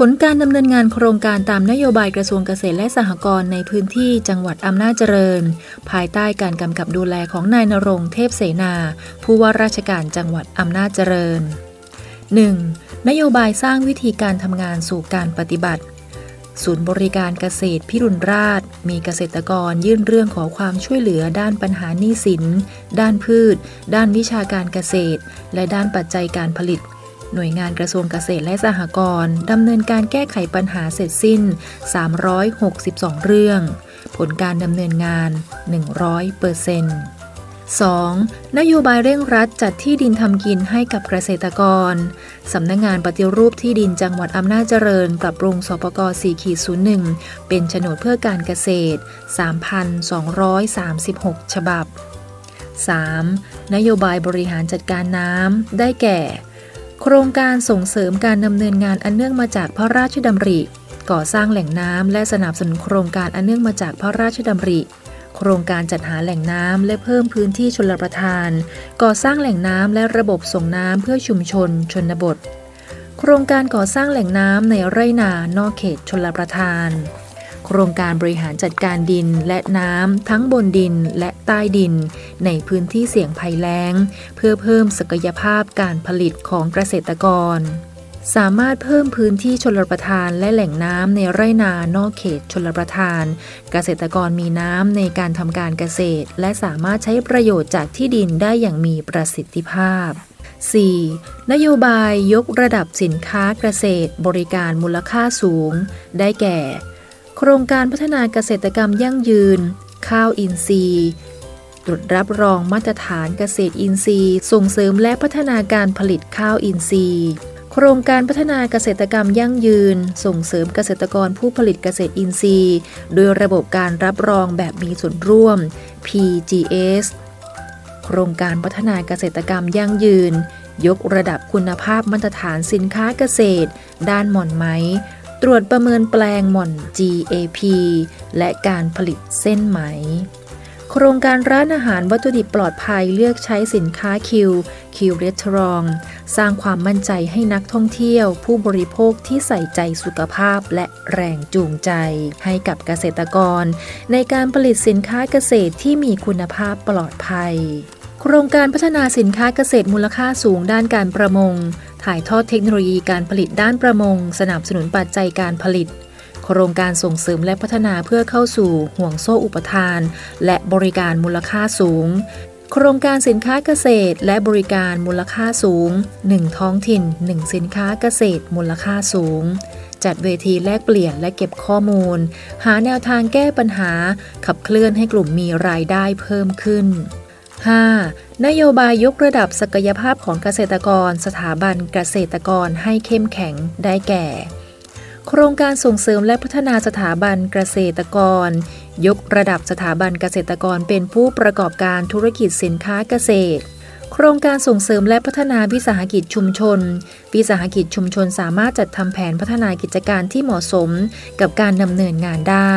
ผลการดำเนินงานโครงการตามนโยบายกระทรวงเกษตรและสหกรณ์ในพื้นที่จังหวัดอำนาจเจริญ ภายใต้การกำกับดูแลของนายนรงเทพเสนา ผู้ว่าราชการจังหวัดอำนาจเจริญ 1. นโยบายสร้างวิธีการทำงานสู่การปฏิบัติ ศูนย์บริการเกษตรพิรุณราช มีเกษตรกรยื่นเรื่องขอความช่วยเหลือด้านปัญหาหนี้สิน ด้านพืช ด้านวิชาการเกษตร และด้านปัจจัยการผลิต หน่วยงานกระทรวงเกษตรและสหกรณ์ดำเนินการแก้ไขปัญหาเสร็จสิ้น 362 เรื่อง ผลการดำเนินงาน 100เปอร์เซ็นต์ 2. นโยบายเร่งรัดจัดที่ดินทำกินให้กับเกษตรกร สำนักงงานปฏิรูปที่ดินจังหวัดอำนาจเจริญ ปรับปรุงสปก4.01 เป็นโฉนดเพื่อการเกษตร 3,236 ฉบับ 3. นโยบายบริหารจัดการน้ำ ได้แก่ โครงการส่งเสริมการดำเนินงานอันเนื่องมาจากพระราชดำริ ก่อสร้างแหล่งน้ำและสนับสนุนโครงการอันเนื่องมาจากพระราชดำริ โครงการจัดหาแหล่งน้ำและเพิ่มพื้นที่ชลประทาน ก่อสร้างแหล่งน้ำและระบบส่งน้ำเพื่อชุมชน ชนบท โครงการก่อสร้างแหล่งน้ำในไร่นานอกเขตชลประทาน โครงการบริหารจัดการดินและน้ำทั้งบนดินและใต้ดิน ในพื้นที่เสี่ยงภัยแล้ง เพื่อเพิ่มศักยภาพการผลิตของเกษตรกร สามารถเพิ่มพื้นที่ชลประทานและแหล่งน้ำในไร่นานอกเขตชลประทาน เกษตรกรมีน้ำในการทำการเกษตร และสามารถใช้ประโยชน์จากที่ดินได้อย่างมีประสิทธิภาพ 4. นโยบายยกระดับสินค้าเกษตร บริการมูลค่าสูง ได้แก่ โครงการพัฒนาเกษตรกรรมยั่งยืน ข้าวอินทรีย์ตรวจรับรองมาตรฐานเกษตรอินทรีย์ ส่งเสริมและพัฒนาการผลิตข้าวอินทรีย์ โครงการพัฒนาเกษตรกรรมยั่งยืน ส่งเสริมเกษตรกรผู้ผลิตเกษตรอินทรีย์ โดยระบบการรับรองแบบมีส่วนร่วม PGS โครงการพัฒนาเกษตรกรรมยั่งยืน ยกระดับคุณภาพมาตรฐานสินค้าเกษตร ด้านหม่อนไหม ตรวจประเมินแปลงหม่อน GAP และการผลิตเส้นไหม โครงการร้านอาหารวัตถุดิบปลอดภัยเลือกใช้สินค้าคิว คิวเรสทรอง สร้างความมั่นใจให้นักท่องเที่ยว ผู้บริโภคที่ใส่ใจสุขภาพและแรงจูงใจ ให้กับเกษตรกร ในการผลิตสินค้าเกษตรที่มีคุณภาพปลอดภัย โครงการพัฒนาสินค้าเกษตรมูลค่าสูงด้านการประมง ถ่ายทอดเทคโนโลยีการผลิตด้านประมง สนับสนุนปัจจัยการผลิต โครงการส่งเสริมและพัฒนาเพื่อเข้าสู่ห่วงโซ่อุปทาน และบริการมูลค่าสูง โครงการสินค้าเกษตร และบริการมูลค่าสูง 1 ท้องถิ่น 1 สินค้าเกษตร มูลค่าสูงจัดเวทีแลกเปลี่ยนและเก็บข้อมูล หาแนวทางแก้ปัญหา ขับเคลื่อนให้กลุ่มมีรายได้เพิ่มขึ้น 5. นโยบายยกระดับศักยภาพของเกษตรกร สถาบันเกษตรกรให้เข้มแข็งได้แก่ โครงการส่งเสริมและพัฒนาสถาบันเกษตรกร ยกระดับสถาบันเกษตรกรเป็นผู้ประกอบการธุรกิจสินค้าเกษตร โครงการส่งเสริมและพัฒนาวิสาหกิจชุมชน วิสาหกิจชุมชนสามารถจัดทำแผนพัฒนากิจการที่เหมาะสมกับการดำเนินงานได้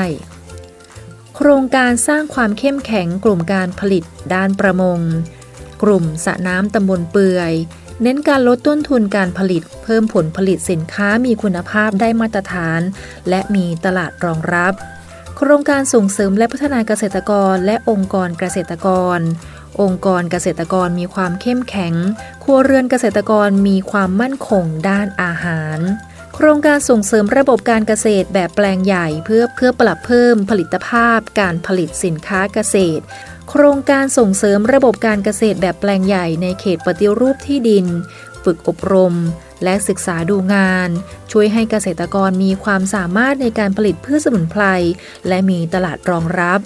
โครงการสร้างความเข้มแข็งกลุ่มการผลิตด้านประมง กลุ่มสระน้ำตำบลเปื่อย เน้นการลดต้นทุนการผลิต เพิ่มผลผลิตสินค้ามีคุณภาพได้มาตรฐาน และมีตลาดรองรับ โครงการส่งเสริมและพัฒนาเกษตรกรและองค์กรเกษตรกร องค์กรเกษตรกรมีความเข้มแข็ง ครัวเรือนเกษตรกรมีความมั่นคงด้านอาหาร ครงการส่งเสริมระบบการเกษตรแบบแปลงใหญ่เพื่อเพื่อปรับเพิ่มผลิตภาพการผลิตสินค้าเกษตร โครงการส่งเสริมระบบการเกษตรแบบแปลงใหญ่ในเขตปฏิรูปที่ดิน ฝึกอบรม และศึกษาดูงาน ช่วยให้เกษตรกรมีความสามารถในการผลิตพืชสมุนไพรและมีตลาดรองรับ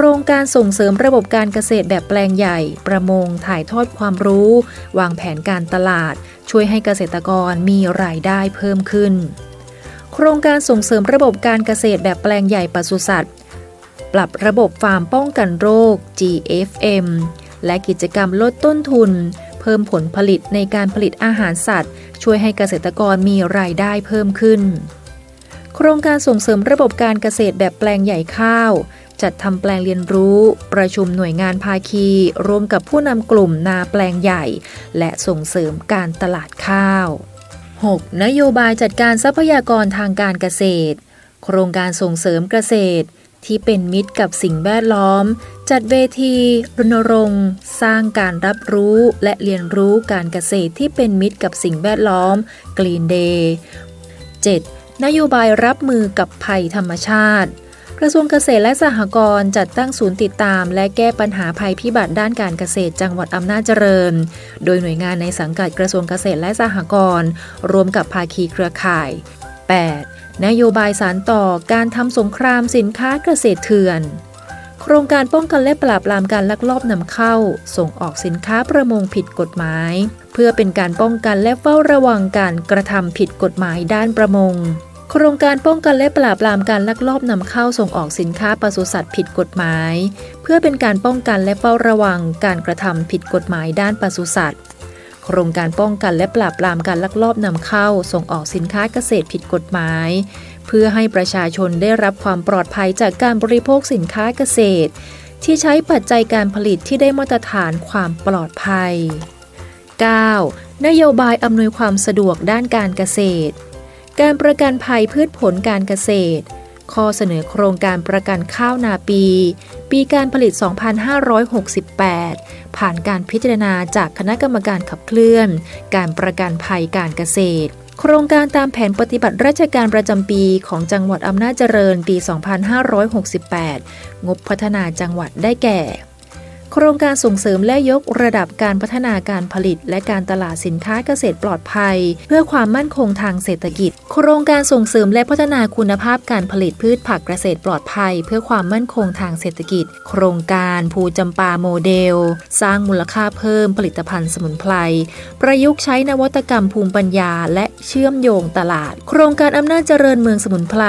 ครงการส่งเสริมระบบการเกษตรแบบแปลงใหญ่ ประมง ถ่ายทอดความรู้ วางแผนการตลาด ช่วยให้เกษตรกรมีรายได้เพิ่มขึ้น โครงการส่งเสริมระบบการเกษตรแบบแปลงใหญ่ปศุสัตว์ ปรับระบบฟาร์มป้องกันโรค GFM และกิจกรรมลดต้นทุน เพิ่มผลผลิตในการผลิตอาหารสัตว์ ช่วยให้เกษตรกรมีรายได้เพิ่มขึ้น โครงการส่งเสริมระบบการเกษตรแบบแปลงใหญ่ข้าว จัดทำแปลงเรียนรู้ ประชุมหน่วยงานภาคี ร่วมกับผู้นำกลุ่มนาแปลงใหญ่ และส่งเสริมการตลาดข้าว 6. นโยบายจัดการทรัพยากรทางการเกษตร โครงการส่งเสริมเกษตร ที่เป็นมิตรกับสิ่งแวดล้อม จัดเวทีรณรงค์ สร้างการรับรู้และเรียนรู้การเกษตรที่เป็นมิตรกับสิ่งแวดล้อม Green Day 7. นโยบายรับมือกับภัยธรรมชาติ กระทรวงเกษตรและสหกรณ์จัดตั้งศูนย์ติดตาม และแก้ปัญหาภัยพิบัติด้านการเกษตรจังหวัดอำนาจเจริญ โดยหน่วยงานในสังกัดกระทรวงเกษตรและสหกรณ์รวมกับภาคีเครือข่าย 8. นโยบายสารต่อการทำสงครามสินค้าเกษตรเถื่อน โครงการป้องกันและปราบปรามการลักลอบนำเข้า ส่งออกสินค้าประมงผิดกฎหมาย เพื่อเป็นการป้องกันและเฝ้าระวังการกระทำผิดกฎหมายด้านประมง ครงการป้องกันและปราบปรามการลักลอบนำเข้าส่งออกสินค้าปศุสัตว์ผิดกฎหมาย เพื่อเป็นการป้องกันและเฝ้าระวังการกระทำผิดกฎหมายด้านปศุสัตว์ โครงการป้องกันและปราบปรามการลักลอบนำเข้าส่งออกสินค้าเกษตรผิดกฎหมาย เพื่อให้ประชาชนได้รับความปลอดภัยจากการบริโภคสินค้าเกษตร ที่ใช้ปัจจัยการผลิตที่ได้มาตรฐานความปลอดภัย 9. นโยบายอำนวยความสะดวกด้านการเกษตร การประกันภัยพืชผลการเกษตร ข้อเสนอโครงการประกันข้าวนาปี ปีการผลิต 2568 ผ่านการพิจารณาจากคณะกรรมการขับเคลื่อน การประกันภัยการเกษตร โครงการตามแผนปฏิบัติราชการประจำปีของจังหวัดอำนาจเจริญปี 2568 งบพัฒนาจังหวัดได้แก่ ครงการส่งเสริมและยกระดับการพัฒนาการผลิต และการตลาดสินค้าเกษตรปลอดภัย เพื่อความมั่นคงทางเศรษฐกิจ โครงการส่งเสริมและพัฒนาคุณภาพการผลิตพืชผักเกษตรปลอดภัย เพื่อความมั่นคงทางเศรษฐกิจ โครงการภูจำปาโมเดล สร้างมูลค่าเพิ่มผลิตภัณฑ์สมุนไพรประยุกต์ใช้นวัตกรรมภูมิปัญญา และเชื่อมโยงตลาด โครงการอำนาจเจริญเมืองสมุนไพร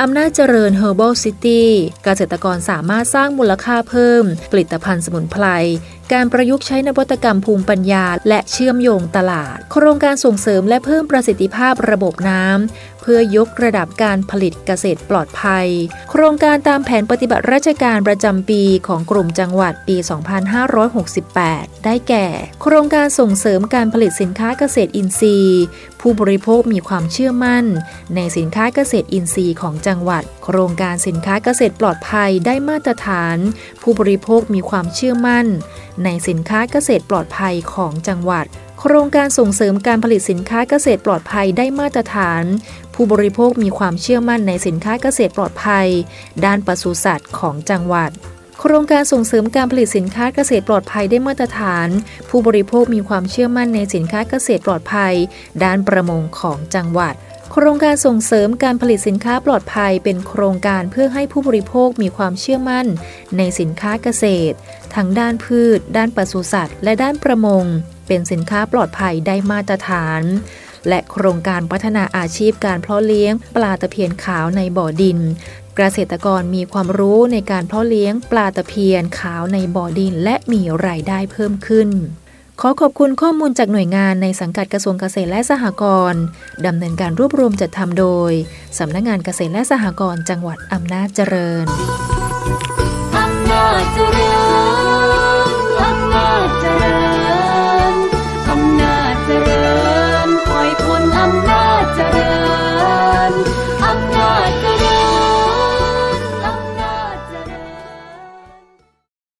อำนาจเจริญ Herbal City เกษตรกรสามารถสร้างมูลค่าเพิ่ม ผลิตภัณฑ์สมุนไพรการประยุกต์ใช้นวัตกรรมภูมิปัญญา และเชื่อมโยงตลาด โครงการส่งเสริมและเพิ่มประสิทธิภาพระบบน้ำเพื่อยกระดับการผลิตเกษตรปลอดภัย โครงการตามแผนปฏิบัติราชการประจำปีของกลุ่มจังหวัดปี 2568 ได้แก่ โครงการส่งเสริมการผลิตสินค้าเกษตรอินทรีย์ ผู้บริโภคมีความเชื่อมั่น ในสินค้าเกษตรอินทรีย์ของจังหวัด โครงการสินค้าเกษตรปลอดภัยได้มาตรฐาน ผู้บริโภคมีความเชื่อมั่นในสินค้าเกษตรปลอดภัยของจังหวัด โครงการส่งเสริมการผลิตสินค้าเกษตรปลอดภัยได้มาตรฐาน ผู้บริโภคมีความเชื่อมั่นในสินค้าเกษตรปลอดภัย ด้านปศุสัตว์ของจังหวัดโครงการส่งเสริมการผลิตสินค้าเกษตรปลอดภัยได้มาตรฐาน ผู้บริโภคมีความเชื่อมั่นในสินค้าเกษตรปลอดภัย ด้านประมงของจังหวัด โครงการส่งเสริมการผลิตสินค้าปลอดภัยเป็นโครงการเพื่อให้ผู้บริโภคมีความเชื่อมั่น ในสินค้าเกษตร ทั้งด้านพืช ด้านปศุสัตว์ และด้านประมง เป็นสินค้าปลอดภัยได้มาตรฐาน และโครงการพัฒนาอาชีพการเพาะเลี้ยง ปลาตะเพียนขาวในบ่อดินเกษตรกรมีความรู้ในการเพาะเลี้ยงปลาตะเพียนขาวในบ่อดิน และมีรายได้เพิ่มขึ้น ขอขอบคุณข้อมูลจากหน่วยงานในสังกัดกระทรวงเกษตรและสหกรณ์ดำเนินการรวบรวมจัดทำโดย สำนักงานเกษตรและสหกรณ์จังหวัดอำนาจเจริญ